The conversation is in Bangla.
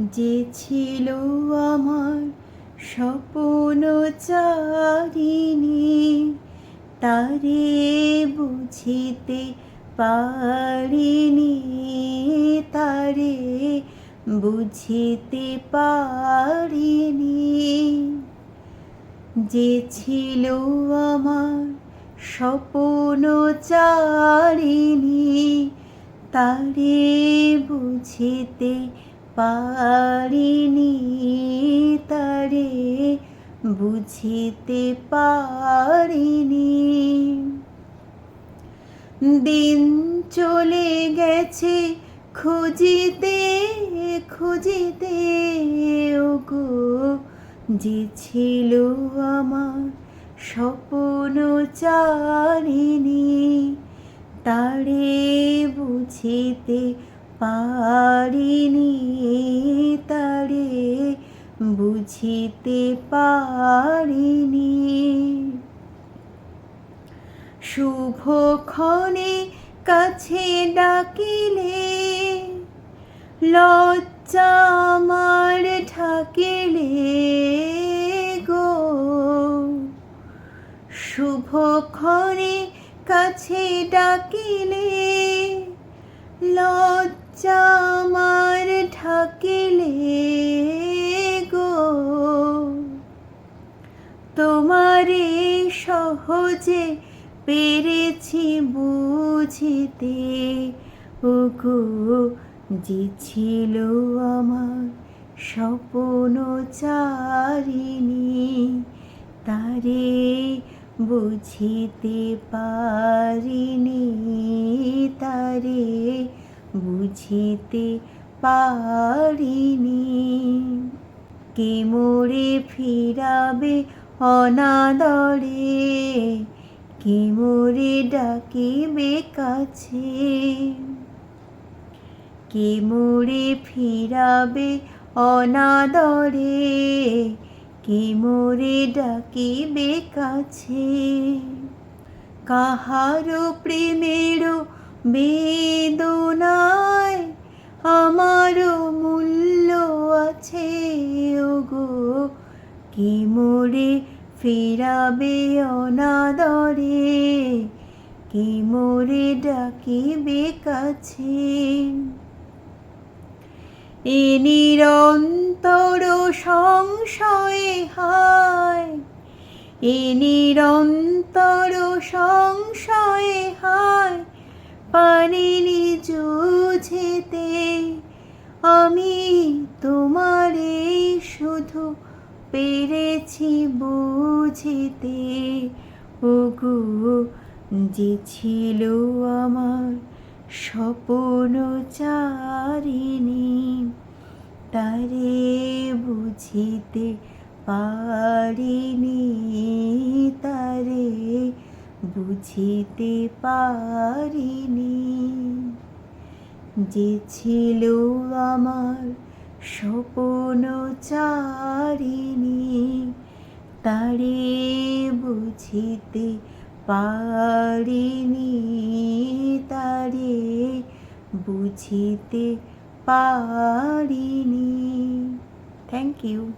যে ছিল আমার স্বপ্ন চারিণী, তারে বুঝিতে পারিনি, তারে বুঝিতে পারিনি। যে ছিল আমার স্বপ্ন চারিণী, তারে বুঝিতে পারিনি তারে, বুঝিতে পারিনি। দিন চলে গেছে, খুঁজিতে খুঁজিতে, ওগো, যে ছিল আমার স্বপ্ন চারিণী, তারে বুঝিতে পারিনি তারে বুঝিতে পারিনি। শুভক্ষণে কাছে ডাকিলে লজ্জা আমার ঢাকিলে গো। শুভক্ষণে কাছে ডাকিলে তোমারে সহজে পেরেছি বুঝিতে। ওগো, যে ছিল আমার স্বপ্ন চারিণী, তারে বুঝিতে পারিনি, তারে বুঝিতে পারিনি। কে মোরে ফিরাবে অনাদরে কে মোরে ডাকিবে কাছে। কে মোরে ফিরাবে অনাদরে কে মোরে ডাকিবে কাছে। কাহারো প্রেমেরও বেদনায় আমারও মূল্য আছে, ওগো। কি মোরে ফেরাবে অনাদরে, কি মোরে ডাকিবে কাছে? এ নিরন্তর সংশয়ে হায়, এ নিরন্তর সংশয়ে হায় পারিনি জুঝেতে আমি তোমারে শুধু পেরেছি বুঝিতে, ওগো, যে ছিল আমার স্বপ্ন চারিণী, তারে বুঝিতে পারিনি, তারে বুঝিতে পারিনি। যে ছিল আমার স্বপ্ন চারিণী তারে বুঝিতে পারিনি তারে বুঝিতে পারিনি। Thank you